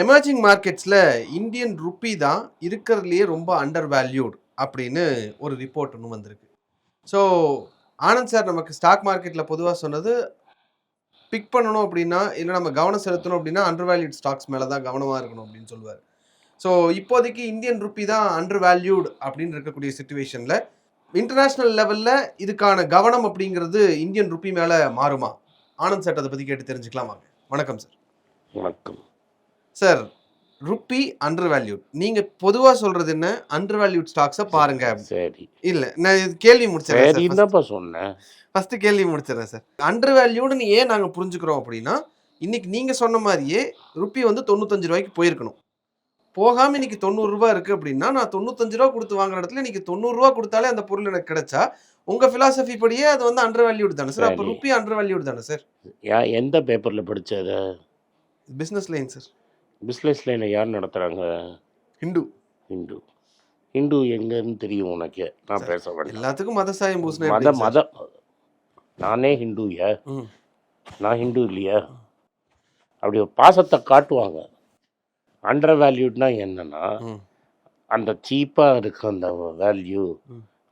Emerging மார்க்கெட்ஸில் Indian rupee தான் இருக்கிறதுலையே ரொம்ப அண்டர் வேல்யூட் அப்படின்னு ஒரு ரிப்போர்ட் ஒன்று வந்திருக்கு. ஸோ ஆனந்த் சார் நமக்கு ஸ்டாக் மார்க்கெட்டில் பொதுவாக சொன்னது பிக் பண்ணணும் அப்படின்னா இல்லை நம்ம கவனம் செலுத்தணும் அப்படின்னா அண்டர் வேல்யூட் ஸ்டாக்ஸ் மேலே தான் கவனமாக இருக்கணும் அப்படின்னு சொல்லுவார். ஸோ இப்போதைக்கு இந்தியன் ருப்பி தான் அண்டர் வேல்யூட் அப்படின்னு இருக்கக்கூடிய சுச்சுவேஷனில் இன்டர்நேஷ்னல் லெவலில் இதுக்கான கவனம் அப்படிங்கிறது இந்தியன் ருப்பி மேலே மாறுமா? ஆனந்த் சார் அதை பற்றி கேட்டு தெரிஞ்சுக்கலாம் வாங்க. வணக்கம் சார் வணக்கம். சார் ருப்பி அண்டர் வேல்யூட் நீங்க பொதுவா சொல்றது என்ன? அண்டர் வேல்யூட் ஸ்டாக்ஸை பாருங்க. சரி இல்ல நான் இது கேள்வி சரி முடிச்சிடறேன் தான்ப்பா சொன்னேன். ஃபர்ஸ்ட் கேள்வி முடிச்சிடறேன் சார் அண்டர் வேல்யூடுன்னு ஏன் நாங்க புரிஞ்சுக்கிறோம் அப்படின்னா இன்னைக்கு நீங்க சொன்ன மாதிரியே ருப்பி வந்து தொண்ணூத்தஞ்சு ரூபாய்க்கு போயிருக்கணும். போகாம இன்னைக்கு தொண்ணூறு ரூபாய் இருக்கு அப்படின்னா நான் தொண்ணூத்தஞ்சு ரூபா கொடுத்து வாங்குற இடத்துல இன்னைக்கு தொண்ணூறு ரூபா கொடுத்தாலே அந்த பொருள் எனக்கு கிடைச்சா உங்க பிலாசபி படியே அது வந்து அண்டர் வேல்யூட் தானே சார் அப்போ. ருப்பி அண்டர் வேல்யூட் தானே சார் எந்த பேப்பரில் படித்தது பிசினஸ் லைன் சார் பிஸ்னஸ் லைனை யார் நடத்துகிறாங்க ஹிந்து ஹிந்து ஹிந்து எங்கன்னு தெரியும் உனக்கு. நான் பேச வேண்டாம். எல்லாத்துக்கும் மத சாயம் பூசினா மத மத நானே ஹிந்துயா. நான் ஹிந்து இல்லையா? அப்படி ஒரு பாசத்தை காட்டுவாங்க. அண்டர் வேல்யூட்னா என்னன்னா. அந்த சீப்பாக இருக்க அந்த வேல்யூ.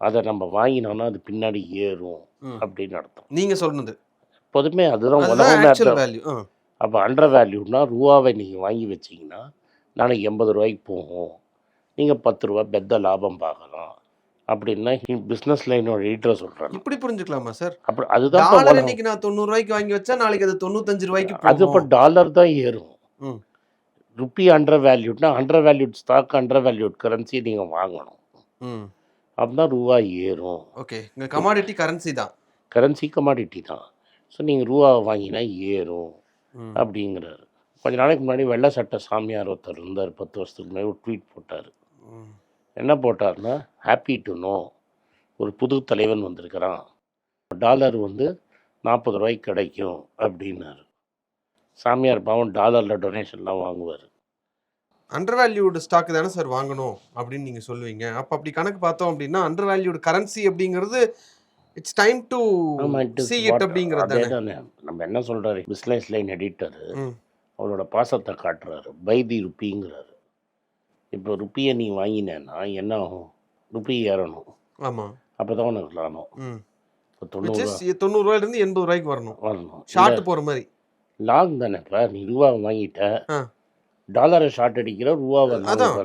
அதை நம்ம வாங்கினோம்னா அது பின்னாடி ஏறும். அப்படின்னு அர்த்தம். நீங்க சொன்னது எப்போதுமே அதுதான் உலகம் அப்போ அண்டர் வேல்யூனா ரூபாவை நீங்கள் வாங்கி வச்சீங்கன்னா நாளைக்கு எண்பது ரூபாய்க்கு போகும். நீங்கள் பத்து ரூபா பெத்த லாபம் பார்க்கலாம். அப்படின்னா பிஸ்னஸ் லைனோட எடிட்டரை சொல்கிறேன் இப்படி புரிஞ்சுக்கலாமா சார் அப்படி அதுதான் டாலர். இன்னைக்கு நான் தொண்ணூறு ரூபாய்க்கு வாங்கி வச்சா நாளைக்கு அது தொண்ணூத்தஞ்சு ரூபாய்க்கு அது இப்போ. டாலர் தான் ஏறும். ருப்பி அண்டர் வேல்யூட்னா under valued stock under valued currency நீங்கள் வாங்கணும். ம். அப்படின்னா ரூபா ஏறும். ஓகே. கமாடிட்டி கரன்சி தான். கரன்சி கமாடிட்டி தான். ஸோ நீங்கள் ரூபாவை வாங்கினா ஏறும். அப்படிங்கிறாரு. கொஞ்ச நாளைக்கு முன்னாடி வெள்ளை சட்டை சாமியார் ஒருத்தர் இருந்தார் பத்து வருஷத்துக்கு முன்னாடி ஒரு ட்வீட் போட்டார். என்ன போட்டார்னா ஹாப்பி டு நோ ஒரு புது தலைவன் வந்திருக்கிறான். டாலர் வந்து நாற்பது ரூபாய்க்கு கிடைக்கும் அப்படின்னாரு. சாமியார் பாவம் டாலரில் டொனேஷன்லாம் வாங்குவார். அண்டர் வேல்யூடு ஸ்டாக் தானே சார் வாங்கணும் அப்படின்னு நீங்க சொல்லுவீங்க. அப்ப அப்படி கணக்கு பார்த்தோம் அப்படின்னா அண்டர் வேல்யூடு கரன்சி அப்படிங்கிறது it's time to see it அப்படிங்கிறது தானே தானே நம்ம என்ன சொல்கிறாரு பிஸ்னஸ் லைன் எடிட்டர். அவரோட பாசத்தை காட்டுறாரு. பைதி ருப்பிங்கிறாரு இப்போ ருப்பியை நீ வாங்கினேன்னா என்ன ஆகும்? ருப்பி ஏறணும். ஆமா. அப்போ தான் உனக்கு லாபம். இப்போ தொண்ணூறு is தொண்ணூறு ரூபாயில இருந்து எண்பது ரூபாய்க்கு வரணும். வரணும். ஷார்ட் போற மாதிரி. லாங் தானேப்பா நீ ரூபா வாங்கிட்ட. டாலரை ஷார்ட் அடிக்கிற ரூபாவை அதான்.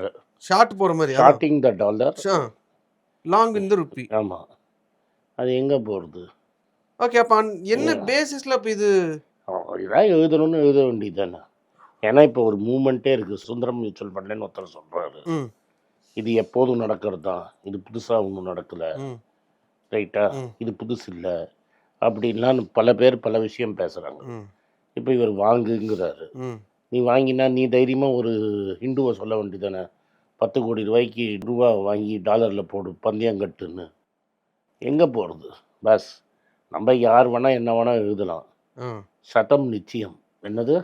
ஷார்ட் போற மாதிரி ஷார்ட்டிங் த டாலர் லாங் இந்த ருப்பி ஆமாம் அது எங்கே போகிறது ஓகே அப்ப என்ன பேசிஸ்ல அப்ப இது? இதான் எழுதணும்னு எழுத வேண்டியது தானே ஏன்னா இப்போ ஒரு மூமெண்ட்டே இருக்குது சுந்தரம் மியூச்சுவல் ஃபண்ட்லன்னு ஒருத்தர் சொல்கிறாரு இது எப்போதும் நடக்கிறது? தான் இது புதுசாக ஒன்றும் நடக்கலை. ரைட்டா. இது புதுசு இல்லை. அப்படின்லாம் பல பேர் பல விஷயம் பேசுகிறாங்க இப்போ இவர் வாங்குங்கிறாரு. நீ வாங்கினா நீ தைரியமாக ஒரு ஹிந்துவை சொல்ல வேண்டியதானே பத்து கோடி ரூபாய்க்கு ரூபா வாங்கி டாலரில் போடு பந்தயம் கட்டுன்னு. எங்கே போகிறது பஸ். நம்ம யார் வேணால் என்ன வேணால் எழுதலாம். சட்டம் நிச்சயம். என்னது?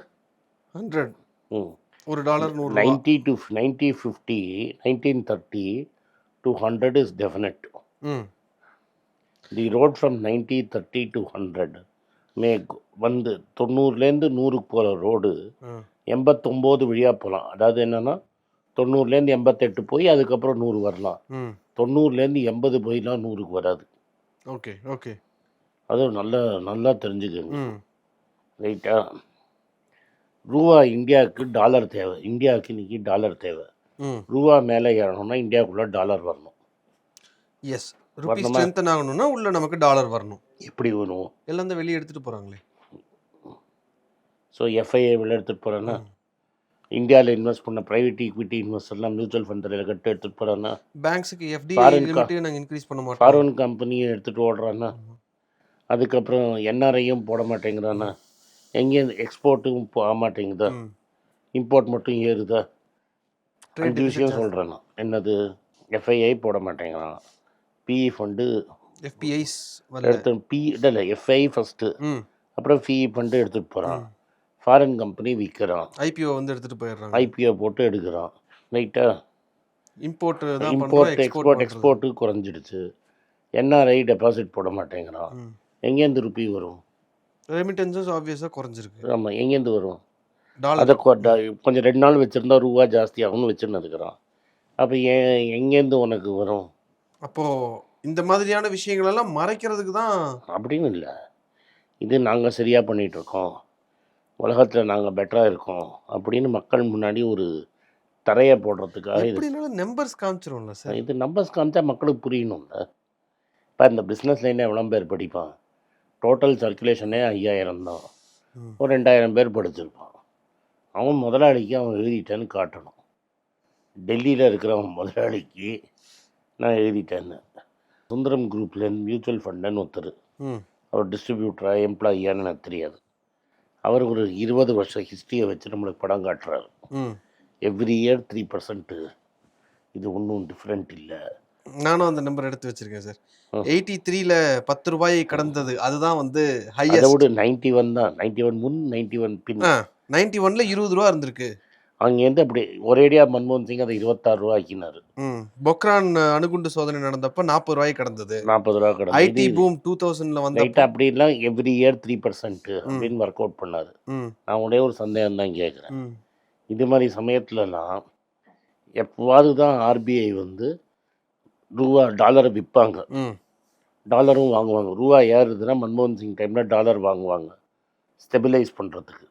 ஹண்ட்ரட். ம். ஒரு dollar. Ninety to ninety fifty nineteen thirty to hundred is definite. The road from ninety thirty to hundred may வந்து தொண்ணூறுலேருந்து நூறுக்கு போகிற ரோடு எண்பத்தொம்போது வழியாக போகலாம் அதாவது என்னென்னா தொண்ணூறுலேருந்து எண்பத்தெட்டு போய் அதுக்கப்புறம் நூறு வரலாம். தொண்ணூறுலேருந்து எண்பது போய்லாம் நூறுக்கு வராது. Okay okay. அது நல்லா நல்லா தெரிஞ்சுக்கங்க. ரைட்டா? ரூபா இந்தியாவுக்கு டாலர் தேவை. இந்தியாவுக்கு இன்னைக்கு டாலர் தேவை. ரூபா மேலே ஏறணும்னா இந்தியாவுக்குள்ளே டாலர் வரணும். எஸ். ருபி? ஸ்ட்ரென்தன் ஆகணும்னா உள்ள நமக்கு டாலர் வரணும். எப்படி வரும்? எல்லாம் தான் வெளியே எடுத்துட்டு போறாங்களே. ஸோ எஃப்ஐஏ வெளில எடுத்துகிட்டு போகிறேன்னா. இந்தியாவில் இன்வெஸ்ட் பண்ண ப்ரைவேட் ஈக்விட்டி இன்வெஸ்டர்லாம் மியூச்சுவல் ஃபண்ட் தலையில் கட்டு எடுத்துகிட்டு போகிறான்னா பேங்க்ஸுக்கு எஃப்டி Foreign co- லிமிட்டே நாங்க இன்க்ரீஸ் பண்ண மாட்டோம். ஃபாரின் கம்பெனியை எடுத்துகிட்டு ஓடுறான்னா அதுக்கப்புறம் என்ஆர்ஐயும் போட மாட்டேங்கிறானா எங்கேயும் எக்ஸ்போர்ட்டும் போக மாட்டேங்குதா. இம்போர்ட் மட்டும் ஏறுதா? அஞ்சு விஷயம் சொல்கிறேன் என்னது? எஃப்ஐஐ போட மாட்டேங்கிறான். பிஇ ஃபண்டு வரல எடுத்து பி இல்லை எஃப்ஐ ஃபஸ்ட்டு அப்புறம் பிஇ ஃபண்டு எடுத்துகிட்டு போகிறான் ஃபாரின் கம்பெனி விற்கிறான் ஐபிஓ வந்து எடுத்துட்டு போயிடுறாங்க. ஐபிஓ போட்டு எடுக்கிறான். ரைட்டா import import export export export குறைஞ்சிடுச்சு. NRI deposit போட மாட்டேங்கிறான். எங்கேருந்து ருப்பி வரும்? ரெமிட்டன்ஸஸ் ஆப்வியஸா குறைஞ்சிருக்கு. ஆமாம் எங்கேருந்து வரும்? அதை கொஞ்சம் ரெண்டு நாள் வச்சுருந்தா ரூபா வச்சுன்னு இருக்கிறான் அப்போ ஏன் எங்கேருந்து உனக்கு வரும்? அப்போ இந்த மாதிரியான விஷயங்கள் எல்லாம் மறைக்கிறதுக்கு தான் அப்படின்னு இல்லை. இது நாங்கள் சரியாக பண்ணிகிட்ருக்கோம் உலகத்தில் நாங்கள் பெட்டராக இருக்கோம் அப்படின்னு மக்கள் முன்னாடி ஒரு தரையை போடுறதுக்காக இது நம்பர்ஸ் காமிச்சிரும்ல சார் இது நம்பர்ஸ் காமிச்சா மக்களுக்கு புரியணும்ல. இப்போ இந்த பிஸ்னஸ் லைனில் எவ்வளோ பேர் படிப்பான்? டோட்டல் சர்க்குலேஷனே ஐயாயிரம் தான். ஒரு ரெண்டாயிரம் பேர் படிச்சிருப்பான். அவன் முதலாளிக்கு அவன் எழுதிட்டேன்னு காட்டணும். டெல்லியில் இருக்கிறவன் முதலாளிக்கு நான் எழுதிட்டேன்னு. சுந்தரம் குரூப்லேருந்து மியூச்சுவல் ஃபண்டுன்னு ஒருத்தர். அவர் டிஸ்ட்ரிபியூட்டராக எம்ப்ளாயியான்னு எனக்கு தெரியாது. அவர் ஒரு இருபது வருஷம் ஹிஸ்ட்ரியை வச்சு நம்மளுக்கு படம் காட்டுறாரு. எவ்ரி இயர் த்ரீ பர்சன்ட்டு இது ஒன்றும் டிஃப்ரெண்ட் இல்லை. நானும் அந்த நம்பர் எடுத்து வச்சிருக்கேன் சார். எயிட்டி த்ரீல பத்து ரூபாயை கடந்தது. அதுதான் வந்து ஹையஸ்ட் நைன்டி ஒன் தான். நைன்டி ஒன் முன் நைன்டி ஒன் பின் நைன்டி ஒன்ல இருபது ரூபா இருந்திருக்கு. அங்கேருந்து அப்படி ஒரேடியாக மன்மோகன் சிங் அதை இருபத்தாறு ரூபா ஆக்கினார் பொக்ரான் அணுகுண்டு சோதனை நடந்தப்ப நாற்பது ரூபாய் கடந்தது. நாற்பது ரூபா ஐடி கிடந்து பூம் டூ தௌசண்ட்ல வந்த லைட்டாக அப்படிலாம் எவ்ரி இயர் த்ரீ பர்சன்ட் அப்படின்னு ஒர்க் அவுட் பண்ணார். நான் ஒரே ஒரு சந்தேகம் தான் கேட்குறேன் இது மாதிரி சமயத்துலலாம் எப்போவாது தான் ஆர்பிஐ வந்து ரூபா டாலரை விற்பாங்க டாலரும் வாங்குவாங்க. ரூபா ஏறுதுன்னா மன்மோகன் சிங் டைமில் டாலர் வாங்குவாங்க. ஸ்டெபிலைஸ் பண்ணுறதுக்கு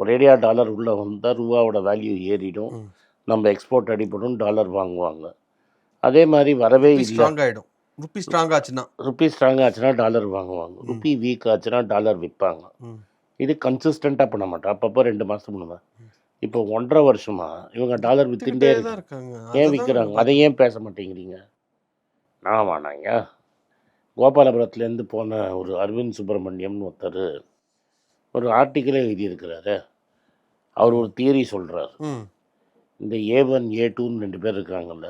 ஒரேடியாக டாலர் உள்ளே வந்தால் ரூபாவோட வேல்யூ ஏறிடும். நம்ம எக்ஸ்போர்ட் அடிப்படும் டாலர் வாங்குவாங்க. அதே மாதிரி வரவே ஸ்ட்ராங் ஆயிடும். ருப்பி ஸ்ட்ராங் ஆச்சுன்னா. ருப்பி ஸ்ட்ராங் ஆச்சுன்னா டாலர் வாங்குவாங்க. ருப்பி வீக் ஆச்சுன்னா டாலர் விற்பாங்க. இது கன்சிஸ்டண்ட்டாக பண்ண மாட்டேன் அப்பப்போ ரெண்டு மாதத்துக்கு முன்னாடி இப்போ ஒன்றரை வருஷமா இவங்க டாலர் வித்துட்டே இருக்காங்க. ஏன் விற்கிறாங்க அதை ஏன் பேச மாட்டேங்கிறீங்க? நான் வேணாங்க கோபாலபுரத்துலேருந்து போன ஒரு அரவிந்த் சுப்பிரமணியம்னு ஒருத்தர் ஒரு ஆர்டிக்கிளே எழுதியிருக்கிறாரு. அவர் ஒரு தியரி சொல்கிறார் இந்த ஏ ஒன் ஏ டூன்னு ரெண்டு பேர் இருக்காங்கல்ல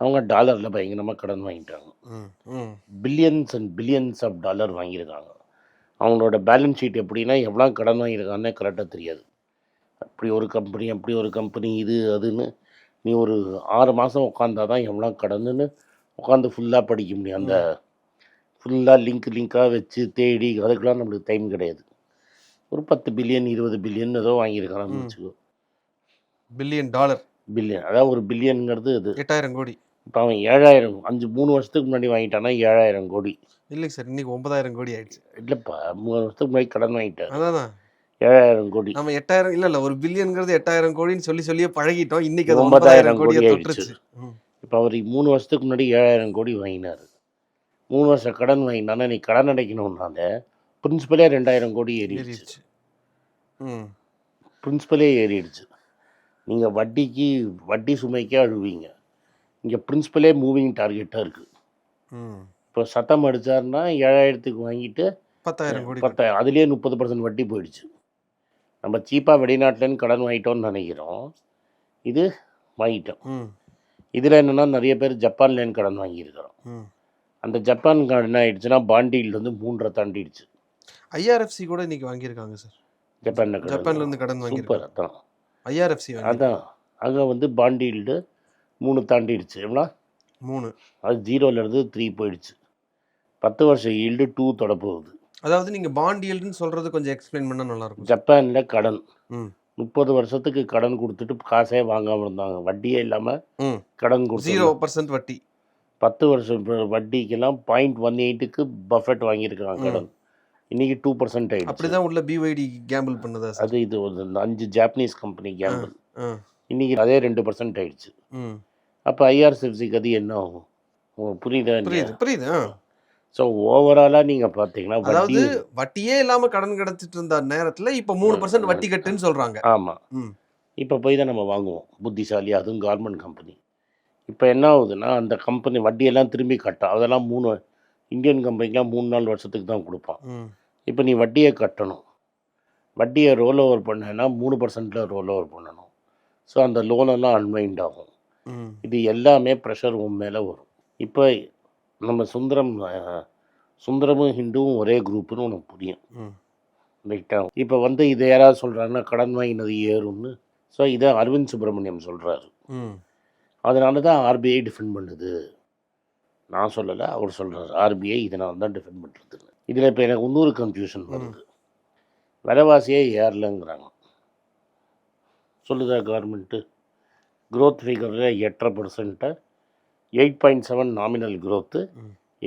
அவங்க டாலரில் பயங்கரமாக கடன் வாங்கிட்டாங்க. Billions and billions of dollar வாங்கியிருக்காங்க. அவங்களோட பேலன்ஸ் ஷீட் எப்படின்னா எவ்வளோ கடன் வாங்கியிருக்காங்கன்னே கரெக்டாக தெரியாது. அப்படி ஒரு கம்பெனி அப்படி ஒரு கம்பெனி இது அதுன்னு நீ ஒரு ஆறு மாதம் உட்காந்தா தான் எவ்வளோ கடனுன்னு உட்காந்து ஃபுல்லாக படிக்க முடியும். அந்த ஃபுல்லாக லிங்க் லிங்காக வச்சு தேடி அதுக்கெல்லாம் நம்மளுக்கு டைம் கிடையாது. ஒரு பத்து பில்லியன் இருபது பில்லியன் ஏதோ வாங்கியிருக்காங்கன்னு. வச்சுக்கோ. Billion dollar. பில்லியன். அதாவது ஒரு பில்லியனுங்கிறது இது. எட்டாயிரம் கோடி. இப்போ அவன் ஏழாயிரம் அஞ்சு மூணு வருஷத்துக்கு முன்னாடி வாங்கிட்டானா ஏழாயிரம் கோடி. இல்லைங்க சார் இன்னைக்கு ஒன்பதாயிரம் கோடி ஆயிடுச்சு. இல்லைப்பா மூணு வருஷத்துக்கு முன்னாடி கடன் வாங்கிட்டார். அதான்? ஏழாயிரம் கோடி. நம்ம எட்டாயிரம் இல்ல இல்ல ஒரு பில்லியன்ங்கிறது எட்டாயிரம் கோடின்னு சொல்லி சொல்லியே பழகிட்டோம். இன்னைக்கு அது ஒன்பதாயிரம் கோடி ம். இப்போ அவர் மூணு வருஷத்துக்கு முன்னாடி ஏழாயிரம் கோடி வாங்கினார். மூணு வருஷம் கடன் வாங்கினானா நீ கடன் அடைக்கணும்னால பிரின்சிபலே ரெண்டாயிரம் கோடி ஏறிடுச்சு. பிரின்சிபலே ஏறிடுச்சு. நீங்கள் வட்டிக்கு வட்டி சுமைக்கே அழுவீங்க. இங்கே பிரின்சிபலே மூவிங் டார்கெட்டாக இருக்குது இப்போ சத்தம் அடிச்சாருன்னா ஏழாயிரத்துக்கு வாங்கிட்டு பத்தாயிரம் கோடி பத்தாயிரம் அதுலேயே முப்பது பர்சன்ட் வட்டி போயிடுச்சு. நம்ம சீப்பாக வெளிநாட்டிலேருந்து கடன் வாங்கிட்டோம்னு நினைக்கிறோம். இது வாங்கிட்டோம். இதில் என்னென்னா நிறைய பேர் ஜப்பான்லேருந்து கடன் வாங்கியிருக்கிறோம். அந்த ஜப்பான் கடன் என்ன ஆயிடுச்சுன்னா பாண்டியில் வந்து மூன்றரை தாண்டிடுச்சு. ஐஆர்எஃப்சி கூட இன்னைக்கு வாங்கியிருக்காங்க சார். ஜப்பானில் ஜப்பான்ல இருந்து கடன் சூப்பர் வாங்கியிருக்காங்க. அதான். ஐஆர்எஃப்சி அதான். அங்கே வந்து பாண்டீல்டு மூணு தாண்டிடுச்சு எவ்வளோ? மூணு. அது ஜீரோலேருந்து த்ரீ போயிடுச்சு. பத்து வருஷம் ஈல்டு டூ தொட போகுது அதாவது நீங்க பாண்ட் ஈல்டுன்னு சொல்றது கொஞ்சம் எக்ஸ்பிளைன் பண்ணா நல்லா இருக்கும் ஜப்பானில் கடன். ம். முப்பது வருஷத்துக்கு கடன் கொடுத்துட்டு காசே வாங்காமல் இருந்தாங்க. வட்டியே இல்லாமல் ம். கடன் ஜீரோ கொடுத்து பர்சன்ட் வட்டி. பத்து வருஷம் வட்டிக்கெல்லாம் பாயிண்ட் ஒன் எயிட்டுக்கு பஃபெட் வாங்கியிருக்காங்க கடன். இன்னைக்கு டூ பர்சன்ட் ஆயிடுச்சு. அப்படிதான் உள்ள பிஒய்டி கேம்பிள் பண்ணுதா அது இது ஒரு அஞ்சு ஜாப்பனீஸ் கம்பெனி கேம்பிள் ஆ. இன்னைக்கு அதே ரெண்டு பர்சன்ட் ஆயிடுச்சு. ம். அப்போ ஐஆர்சிஎஃப்சிக்கு அது என்ன ஆகும்? புரியுதா புரியுது புரியுது. ஸோ ஓவராலாக நீங்கள் பார்த்தீங்கன்னா அதாவது வட்டி வட்டியே இல்லாம கடன் கிடைச்சிட்டு இருந்த நேரத்துல இப்ப மூணு பர்சன்ட் வட்டி கட்டுன்னு சொல்றாங்க. ஆமாம் இப்போ போய் தான் நம்ம வாங்குவோம். புத்திசாலி அதுவும் கவர்மெண்ட் கம்பெனி இப்போ என்ன ஆகுதுன்னா அந்த கம்பெனி வட்டியெல்லாம் திரும்பி கட்டும் அதெல்லாம் மூணு இந்தியன் கம்பெனிக்கெலாம் மூணு நாலு வருஷத்துக்கு தான் கொடுப்பான். இப்போ நீ வட்டியை கட்டணும். வட்டியை ரோல் ஓவர் பண்ணேன்னா மூணு பர்சன்ட்டில் ரோல் ஓவர் பண்ணணும். ஸோ அந்த லோனெல்லாம் அன்வைண்ட் ஆகும். இது எல்லாமே ப்ரெஷர் உன் மேலே வரும். இப்போ நம்ம சுந்தரம் சுந்தரமும் ஹிந்துவும் ஒரே குரூப்புன்னு உனக்கு புரியும். ம். ரைட்டா இப்போ வந்து இதை யாராவது சொல்கிறாங்கன்னா கடன் வாங்கினது ஏறும்னு. ஸோ இதை அரவிந்த் சுப்பிரமணியம் சொல்கிறாரு அதனால தான் ஆர்பிஐ டிஃபெண்ட் பண்ணுது. நான் சொல்லலை அவர் சொல்கிறார் ஆர்பிஐ இதனால தான் டிஃபெண்ட் பண்ணுறது இதில் இப்போ எனக்கு இன்னொரு கன்ஃபியூஷன் வருது. விலைவாசியே ஏறலைங்கிறாங்க. சொல்லுதா கவர்மெண்ட்டு க்ரோத் ஃபிகரில் எட்டரை percent eight point seven nominal growth.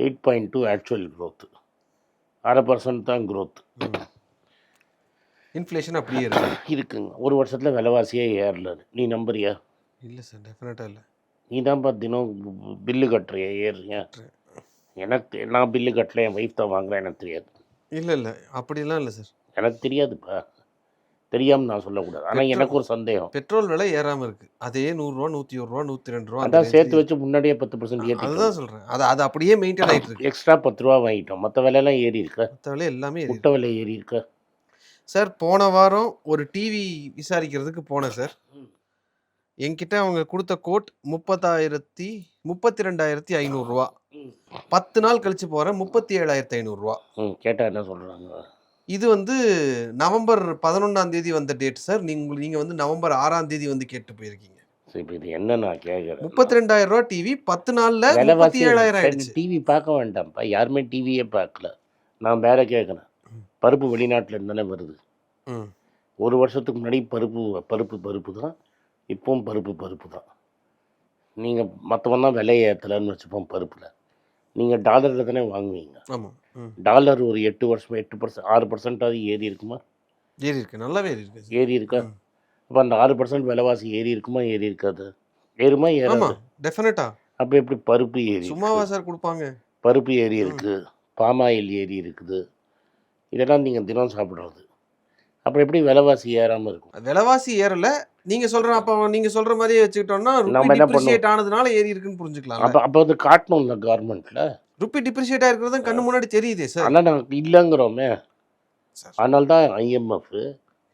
Eight point two actual growth அரை பர்சன்ட் தான் க்ரோத் இன்ஃப்ளேஷன் அப்படியே இருக்கு. இருக்குங்க. ஒரு வருஷத்தில் விலைவாசியே ஏறல நீ நம்புறியா? இல்லை சார் டெஃபினட்டாக இல்லை. நீ தான்ப்பா தினம் பில்லு கட்டுறிய? ஏறுறியா? எனக்கு நான் பில்லு கட்டல என் ஒய்ஃப் தான் வாங்குறேன் எனக்கு தெரியாது. இல்லை இல்லை. அப்படிலாம் இல்லை சார் எனக்கு தெரியாதுப்பா. தெரியாமல் நான் சொல்லக்கூடாது. ஆனால் எனக்கு ஒரு சந்தேகம். பெட்ரோல் விலை ஏறாம இருக்கு. அதே நூறுரூவா நூற்றி ஒரு ரூபா நூற்றி ரெண்டு ரூபா அதான் சேர்த்து வச்சு முன்னாடியே பத்து பர்சன்ட் ஏற்றி அதுதான் சொல்றேன். அது அது அப்படியே மெயின்டைன் ஆயிட்டு இருக்கு. எக்ஸ்ட்ரா பத்து ரூபா வாங்கிட்டோம். மற்ற விலையெல்லாம் ஏறி இருக்கா? மற்ற விலை எல்லாமே ஏறி முட்டை விலை ஏறி இருக்கா? சார் போன வாரம் ஒரு டிவி விசாரிக்கிறதுக்கு போனேன் சார் என்கிட்ட அவங்க கொடுத்த கோட் முப்பத்தாயிரத்தி முப்பத்தி ரெண்டாயிரத்தி ஐநூறுரூவா. பத்து நாள் கழிச்சு போகிறேன் முப்பத்தி ஏழாயிரத்தி ஐநூறுரூவா ம் கேட்டால் என்ன சொல்கிறாங்க இது வந்து நவம்பர் பதினொன்றாம் தேதி வந்த டேட் சார் நீங்கள் நீங்கள் வந்து நவம்பர் ஆறாம் தேதி வந்து கேட்டு போயிருக்கீங்க. சரி இப்போ இது என்ன நான் கேட்குறேன் முப்பத்தி ரெண்டாயிரம் ரூபா டிவி பத்து நாள்ல முப்பத்தி ஏழாயிரம் ஆயிடுச்சு. டிவி பார்க்க வேண்டாம்ப்பா. யாருமே டிவியே பார்க்கல. நான் வேற கேட்குறேன் பருப்பு வெளிநாட்டில் இருந்தானே வருது. ஒரு வருஷத்துக்கு முன்னாடி பருப்பு பருப்பு பருப்பு தான். இப்பவும் பருப்பு பருப்பு தான். நீங்கள் மற்றவன் தான் விலையை ஏற்றலைன்னு வச்சுப்போம் பருப்பில். நீங்கள் டாலரில் தானே வாங்குவீங்க. ஆமாம் டாலர் ஒரு எட்டு வருஷம் எட்டு பர்சன்ட் ஆறு பர்சன்டாவது ஏறி இருக்குமா? ஏறி இருக்கு. நல்லாவே ஏறி இருக்கு. ஏறி இருக்கா. அப்போ அந்த ஆறு பர்சன்ட் விலைவாசி ஏறி இருக்குமா ஏறி இருக்காது? ஏறுமா ஏறாது? டெஃபினட்டா அப்போ எப்படி பருப்பு ஏறி சும்மாவா? சார் கொடுப்பாங்க. பருப்பு ஏறி இருக்கு. பாமாயில் ஏறி இருக்குது. இதெல்லாம் நீங்கள் தினம் சாப்பிட்றது. அப்புறம் எப்படி விலைவாசி ஏறாமல் இருக்கும்? விலைவாசி ஏறல. நீங்க சொல்ற அப்ப நீங்க சொல்ற மாதிரியே வச்சுக்கிட்டோம்னா நம்ம என்ன டிப்ரிஷியேட் ஆனதுனால ஏறி இருக்குன்னு புரிஞ்சுக்கலாம் அப்போ அப்போ வந்து காட்டணும்ல கவர்மெண்ட்டில் ருபி டிப்ரிஷியேட் ஆயிருக்கிறது கண்ணு முன்னாடி தெரியுதே சார் ஆனால் நாங்கள் இல்லைங்கிறோமே. சார் அதனால தான் ஐஎம்எஃப்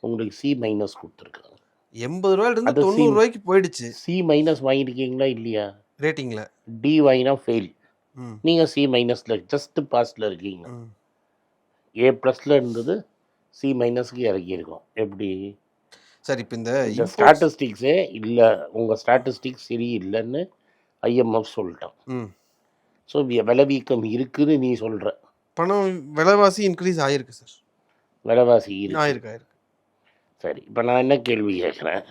உங்களுக்கு சி மைனஸ் கொடுத்துருக்காங்க. எண்பது ரூபாயில இருந்து அது தொண்ணூறு ரூபாய்க்கு போயிடுச்சு. சி மைனஸ் வாங்கியிருக்கீங்களா இல்லையா? ரேட்டிங்ல டி வாங்கினா ஃபெயில் ம். நீங்கள் சி மைனஸில் ஜஸ்ட் பாஸில் இருக்கீங்க. ஏ ப்ளஸில் இருந்தது சி மைனஸ்க்கு இறக்கியிருக்கோம். எப்படி? சார் இப்போ இந்த இந்த ஸ்டாட்டிஸ்டிக்ஸே இல்லை. உங்கள் ஸ்டாட்டிஸ்டிக்ஸ் சரி இல்லைன்னு ஐஎம்எஃப் சொல்லிட்டான். ம். ஸோ விலைவீக்கம் இருக்குன்னு நீ சொல்கிற பணம் விலைவாசி இன்க்ரீஸ் ஆயிருக்கு சார் விலைவாசி இருக்கு. ஆயிருக்கு ஆயிருக்கு. சரி இப்போ நான் என்ன கேள்வி கேட்குறேன்?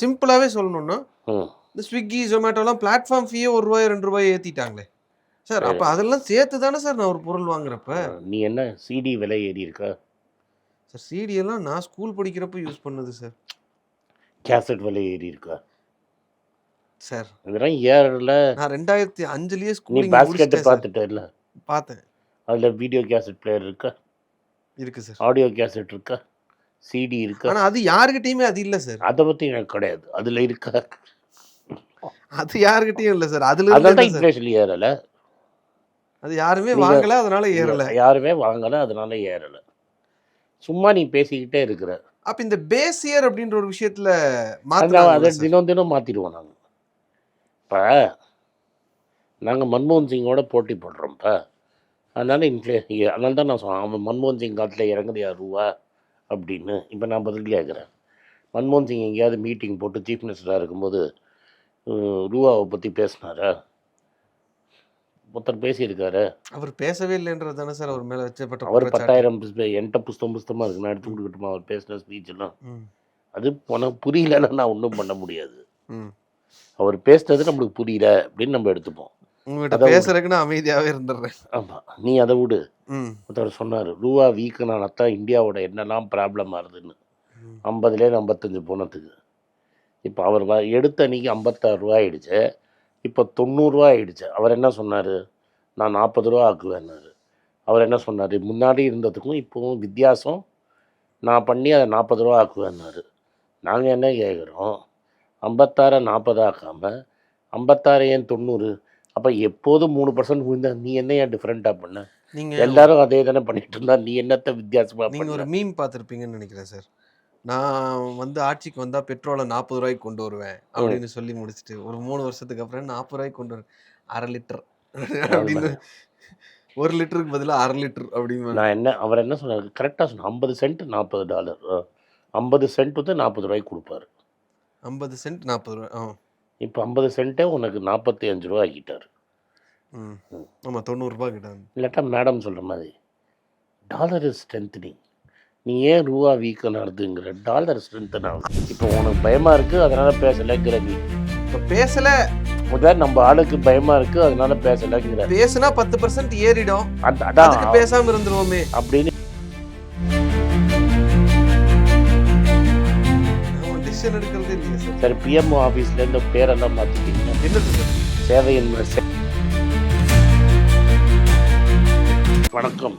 சிம்பிளாவே சொல்லணும்னா ம். இந்த ஸ்விக்கி ஜொமேட்டோலாம் பிளாட்ஃபார்ம் ஃபீயே ஒரு ரூபாய் ரெண்டு ரூபாய் ஏத்திட்டாங்களே. சார் அப்ப அதெல்லாம் சேர்த்து தானே சார் நான் ஒரு பொருள் வாங்குறப்ப? நீ என்ன சிடி விலை ஏறி இருக்கா சார் சிடி எல்லாம் நான் ஸ்கூல் படிக்கிறப்ப யூஸ் பண்ணது சார் கேசட் விலை ஏறி இருக்கா? சார் இதெல்லாம் ஏறல. நான் ரெண்டாயிரத்தி அஞ்சுலயே நீ ஸ்கூலிங் பாஸ்கெட்டு பார்த்துட்டல பார்த்தேன். அதில் வீடியோ கேசட் பிளேயர் இருக்கா? இருக்கு சார் ஆடியோ கேசட் இருக்கா? சிடி இருக்கா? ஆனா அது யாருகிட்டயுமே அது இல்ல சார் அதை பற்றி எனக்கு கிடையாது. அதில் இருக்கா? அது யாருகிட்டயும் இல்ல சார் அதுல அதனால இருந்து தான் இல்ல சார் இன்ஃப்ளேஷன் ஏறலை. அது யாருமே வாங்கல அதனால ஏறல. யாருமே வாங்கலை அதனால ஏறலை. சும்மா நீ பேசிக்கிட்டே இருக்கிற. அப்ப இந்த பேஸ் இயர் அப்படின்ற ஒரு விஷயத்துல அதை தினம் தினம் மாற்றிடுவோம் நாங்கள் இப்போ நாங்கள் மன்மோகன் சிங்கோட போட்டி போடுறோம்ப்பா அதனால இன்ஃப்ளே அதனால தான் நான் சொன்னேன் அவன் மன்மோகன் சிங் காலத்தில் இறங்குறியா ரூபா அப்படின்னு. இப்போ நான் பதில் கேட்குறேன். மன்மோகன் சிங் எங்கேயாவது மீட்டிங் போட்டு சீஃப் மினிஸ்டராக இருக்கும்போது ரூபாவை பற்றி பேசினாரா? ஒருத்தர் பேசியிருக்காரு. அவர் பேசவே இல்லைன்றது தானே சார் அவர் மேல வச்சப்பட்ட அவர். பத்தாயிரம் என்கிட்ட புஸ்தம் புஸ்தமாக இருக்கு. நான் எடுத்து கொடுக்கட்டுமா? அவர் பேசின ஸ்பீச் எல்லாம். அது உனக்கு புரியலன்னா நான் ஒன்றும் பண்ண முடியாது. அவர் பேசுனது நம்மளுக்கு புரியல அப்படின்னு நம்ம எடுத்துப்போம். உங்ககிட்ட அதான் பேசுறதுக்கு நான் அமைதியாவே இருந்துடுறேன். ஆமாம் நீ அதை விடு. ஒருத்தர் சொன்னார் ரூபா வீக்குனால்தான் இந்தியாவோட என்னெல்லாம் ப்ராப்ளம் ஆகுதுன்னு. ஐம்பதுலேருந்து ஐம்பத்தஞ்சு போனதுக்கு. இப்போ அவர் எடுத்த அன்னைக்கு ஐம்பத்தாறு ரூபா ஆயிடுச்சு. இப்போ தொண்ணூறுரூவா ஆயிடுச்சு. அவர் என்ன சொன்னார்? நான் நாற்பது ரூபா ஆக்குவேன்னாரு. அவர் என்ன சொன்னார்? முன்னாடி இருந்ததுக்கும் இப்போவும் வித்தியாசம். நான் பண்ணி அதை நாற்பது ரூபா ஆக்குவேன்னாரு. நாங்கள் என்ன கேட்குறோம் ஐம்பத்தாறை நாற்பது ஆக்காமல் ஐம்பத்தாறு ஏன் தொண்ணூறு? அப்போ எப்போதும் மூணு பர்சன்ட் விழுந்தா நீ என்ன ஏன் டிஃப்ரெண்ட்டாக பண்ண? நீங்க எல்லாரும் அதே தானே பண்ணிட்டு இருந்தா நீ என்னத்த வித்தியாசமா நீங்க ஒரு மீம் பார்த்துருப்பீங்கன்னு நினைக்கிறேன் சார் நான் வந்து ஆட்சிக்கு வந்தா பெட்ரோலை நாற்பது ரூபாய்க்கு கொண்டு வருவேன் அப்படின்னு சொல்லி முடிச்சுட்டு ஒரு மூணு வருஷத்துக்கு அப்புறம் நாற்பது ரூபாய்க்கு கொண்டு வருவேன். அரை லிட்டர். அப்படின்னு ஒரு லிட்டருக்கு பதிலா அரை லிட்டர் அப்படின்னு நான் என்ன அவர் என்ன சொன்னார்? கரெக்டாக சொன்னார். ஐம்பது சென்ட் நாற்பது டாலர் ஐம்பது சென்ட் வந்து நாற்பது ரூபாய்க்கு கொடுப்பாரு. ஐம்பது சென்ட் நாற்பது ரூபாய் ஆ. இப்போ ஐம்பது சென்ட்டே உனக்கு நாற்பத்தி அஞ்சு ரூபா ஆக்கிட்டார். ம். ம். ஆமா தொண்ணூறுரூபா கிட்ட இல்லாட்டா மேடம் சொல்கிற மாதிரி டாலர் இஸ் ஸ்ட்ரென்த்னிங் நீ ஏன் ரூபா வீக்கம் நடந்துங்கிற டாலர் ஸ்ட்ரென்த் ஆகும் இப்போ உனக்கு பயமா இருக்கு அதனால பேசலைங்கிற நீ இப்போ பேசல. முதல் நம்ம ஆளுக்கு பயமா இருக்கு அதனால பேசலைங்கிற. பேசுனா பத்து பர்சன்ட் ஏறிடும். அதுக்கு பேசாம இருந்துருவோமே. அப்படின்னு. எடுக்கிறதே இல்லையா சார். பிஎம்ஓ ஆஃபீஸ்ல இருந்து பேரெல்லாம் மாத்திட்டீங்க என்னது சேவையின் மெசே- வணக்கம்.